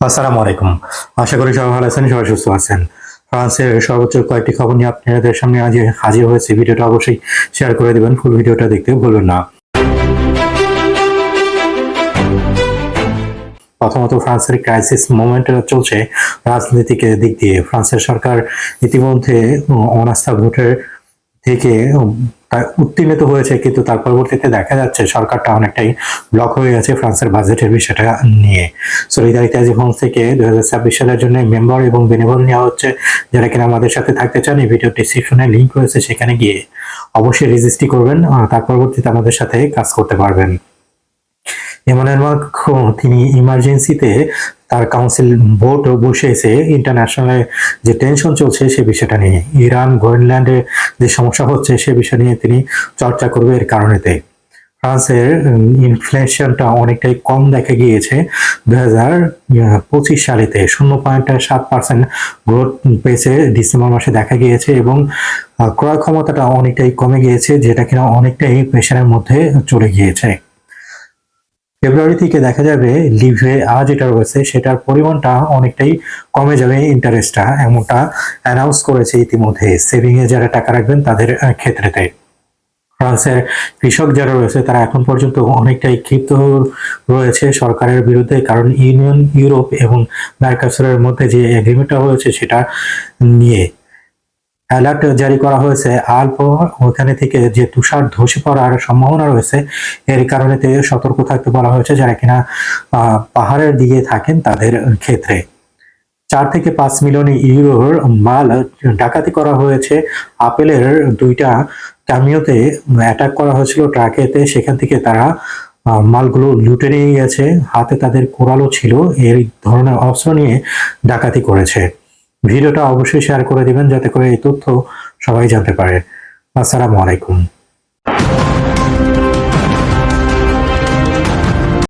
আসসালামু আলাইকুম। আশা করি সবাই ভালো আছেন, সবাই সুস্থ আছেন। ফ্রান্সের সর্বোচ্চ কয়েকটি খবর নিয়ে আপনাদের সামনে আজ হাজির হয়েছে। ভিডিওটা অবশ্যই শেয়ার করে দেবেন, ফুল ভিডিওটা দেখতে ভুলবেন না। প্রথমত, ফ্রান্সের ক্রাইসিস মোমেন্ট চলছে রাজনৈতিক দিক দিয়ে। ফ্রান্সের সরকার ইতিমধ্যে অনাস্থা ভোটের থেকে তা উত্তীর্ণ হয়েছে, কিন্তু তার পরবর্তীতে দেখা যাচ্ছে সরকারটা অনেকটাই ব্লক হয়ে গেছে ফ্রান্সের বাজেটের বিষয়টা নিয়ে। সলিদারিতা ফ্রান্স থেকে দু হাজার ছাব্বিশ সালের জন্য মেম্বার এবং বেনিভল নেওয়া হচ্ছে। যারা কিনা আমাদের সাথে থাকতে চান, এই ভিডিও ডিসক্রিপশনে লিঙ্ক রয়েছে সেখানে গিয়ে অবশ্যই রেজিস্ট্রি করবেন তার পরবর্তীতে আমাদের সাথে কাজ করতে পারবেন। মাক্রো তিনি ইমার্জেন্সিতে তার কাউন্সিল ভোট বসেছে ইন্টারন্যাশনালে যে টেনশন চলছে সে বিষয়টা নিয়ে, ইরান গ্রিনল্যান্ডে যে সমস্যা হচ্ছে সে বিষয় নিয়ে তিনি চর্চা করবে এর কারণেতে। ফ্রান্সের ইনফ্লেশনটা অনেকটাই কম দেখা গিয়েছে। দু হাজার পঁচিশ সালেতে শূন্য পয়েন্ট সাত পার্সেন্ট গ্রোথ পেয়েছে ডিসেম্বর মাসে দেখা গিয়েছে এবং ক্রয় ক্ষমতাটা অনেকটাই কমে গিয়েছে, যেটা কিনা অনেকটাই প্রেশারের মধ্যে চলে গিয়েছে। ফেব্রুয়ারি থেকে দেখা যাবে লিভে আজ যেটা রয়েছে, সেটার পরিমাণটা অনেকটাই কমে যাবে ইন্টারেস্টটা এমনটা অ্যানাউন্স করেছে ইতিমধ্যে। সেভিং এ যারা টাকা রাখবেন তাদের ক্ষেত্রেতে। ফ্রান্সের কৃষক যারা রয়েছে, তারা এখন পর্যন্ত অনেকটাই ক্ষিপ্ত রয়েছে সরকারের বিরুদ্ধে, কারণ ইউনিয়ন ইউরোপ এবং ম্যারকাসুরের মধ্যে যে এগ্রিমেন্টটা হয়েছে, সেটা নিয়ে অ্যালার্ট জারি করা হয়েছে। আল্প ওখানে থেকে যে তুষার ধসে পড়ার সম্ভাবনা রয়েছে, এর কারণে সতর্ক থাকতে বলা হয়েছে যারা কিনা পাহাড়ের দিকে থাকেন তাদের ক্ষেত্রে। চার থেকে পাঁচ মিলিয়ন ইউরোর মাল ডাকাতি করা হয়েছে। আপেলের দুইটা কামিওতে অ্যাটাক করা হয়েছিল ট্রাকেতে। সেখান থেকে তারা মালগুলো লুটে নিয়ে গেছে। হাতে তাদের কোরালও ছিল। এই ধরনের অস্ত্র নিয়ে ডাকাতি করেছে। ভিডিওটা অবশ্যই শেয়ার করে দিবেন যাতে করে এই তথ্য সবাই জানতে পারে। আসসালামু আলাইকুম।